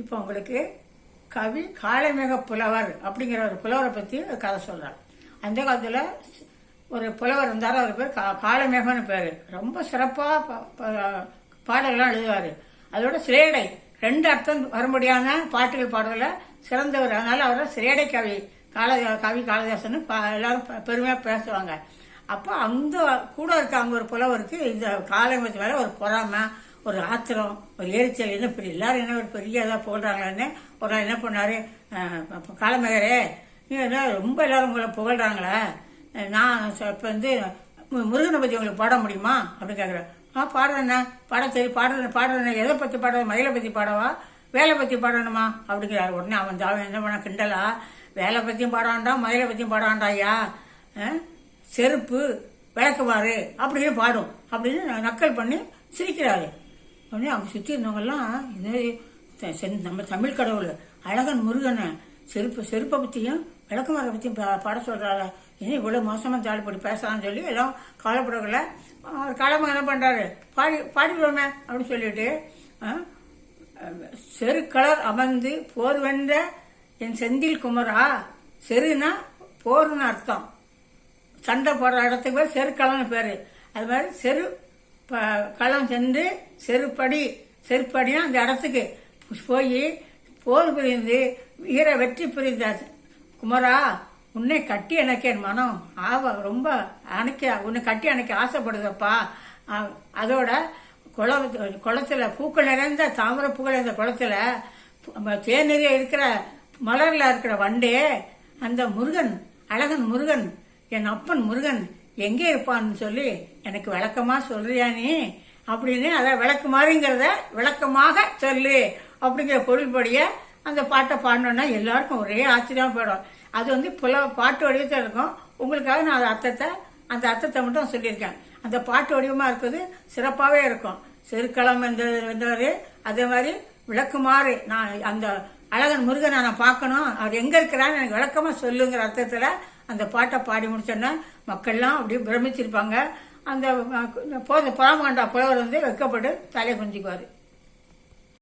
இப்போ உங்களுக்கு கவி காளைமேக புலவர் அப்படிங்கிற ஒரு புலவரை பற்றி கதை சொல்கிறார் அந்த காலத்தில் ஒரு புலவர் இருந்தார் அவர் பேர் கா காளமேகம்னு பேர். ரொம்ப சிறப்பாக பாடல்கள்லாம் எழுதுவார். அதோட சிரேடை ரெண்டு அர்த்தம் வரும்படியான பாட்டுகள் பாடுறதில் சிறந்தவர். அதனால் அவரை சிரேடை கவி காள கவி காளிதாசன் எல்லாரும் பெருமையாக பேசுவாங்க. அப்போ அந்த கூட இருக்க அங்கே ஒரு புலவருக்கு இந்த காலமத்து மேல ஒரு பொறாமை ஒரு ஆத்திரம் ஒரு எரிச்சல் என்ன இப்படி எல்லாரும் என்ன ஒரு பெரிய இதாக புகழ்றாங்களேன்னு ஒரு நாள் என்ன பண்ணார்? அஹ், காலமேகரே என்ன ரொம்ப எல்லாரும் உங்களை புகழ்றாங்களே? நான் இப்போ வந்து முருகனை பற்றி உங்களுக்கு பாட முடியுமா? அப்படின்னு கேட்குறேன் ஆ பாடுறேண்ணே. பாட சரி பாடுறேன் பாடுறேன் எதை பற்றி பாட மயிலை பற்றி பாடவா? வேலை பற்றி பாடணுமா? அப்படிங்கிறார். உடனே அவன் அவன் என்ன பண்ண கிண்டலா. வேலை பற்றியும் பாடாண்டா மயிலை பற்றியும் பாடாண்டா ஐயா. செருப்பு விளக்குவாரு அப்படின்னு பாடும். அப்படின்னு நக்கல் பண்ணி சிரிக்கிறாரு. உடனே அவங்க சுற்றி இருந்தவங்கெல்லாம் இது நம்ம தமிழ் கடவுள் அழகன் முருகனை செருப்பு செருப்பை பற்றியும் விளக்குமாரை பற்றியும் பா- பாட சொல்கிறாள் இனி இவ்வளோ மோசமாக தாழ்படி பேசலாம்னு சொல்லி எல்லாம் கவலைப்படக்குள்ள காலமாக என்ன பண்ணுறாரு பாடி பாடிடுவோமே அப்படின்னு சொல்லிட்டு செரு கலர் அமர்ந்து போர் வென்ற என் செந்தில் குமரா செருனா போர்னு அர்த்தம். சண்டை போடுற இடத்துக்கு பேர் செருக்களம்னு பேர். அது மாதிரி செரு களம் சென்று செருப்படி செருப்படினா அந்த இடத்துக்கு போய் போர் புரிந்து வீர வெற்றி புரிந்தார். குமரா உன்னை கட்டி அணைக்க என் மனம் ஆவ ரொம்ப அணைக்க உன்னை கட்டி அணைக்க ஆசைப்படுதப்பா. அதோட குள குளத்துல பூக்கள் நிறைந்த தாமரை பூக்கள் நிறைந்த குளத்துல பு- நிறைய இருக்கிற மலரில் இருக்கிற வண்டே அந்த முருகன் அழகன் முருகன் என் அப்பன் முருகன் எங்கே இருப்பான்னு சொல்லி எனக்கு விளக்கமாக சொல்றியா நீ? அப்படின்னு அதை விளக்குமாறுங்கிறத விளக்கமாக சொல்லு அப்படிங்கிற பொருள்படிய அந்த பாட்டை பாடினோன்னா எல்லாருக்கும் ஒரே ஆச்சரியமாக போயிடும். அது வந்து புல பாட்டு வடிவத்தில் இருக்கும். உங்களுக்காக நான் அந்த அர்த்தத்தை அந்த அர்த்தத்தை மட்டும் சொல்லியிருக்கேன். அந்த பாட்டு வடிவமாக இருக்கிறது சிறப்பாகவே இருக்கும். செருக்களம் என்ற என்றவர் அதே மாதிரி விளக்குமாறு நான் அந்த அழகன் முருகனை நான் பார்க்கணும். அவர் எங்கே இருக்கிறான்னு எனக்கு விளக்கமாக சொல்லுங்கிற அர்த்தத்தில் அந்த பாட்டை பாடி முடிச்சோன்னா மக்கள்லாம் அப்படியே பிரமிச்சிருப்பாங்க. அந்த போத பராமகண்டா புலவர் வந்து வெக்கப்பட்டு தலையை குஞ்சிக்குவார்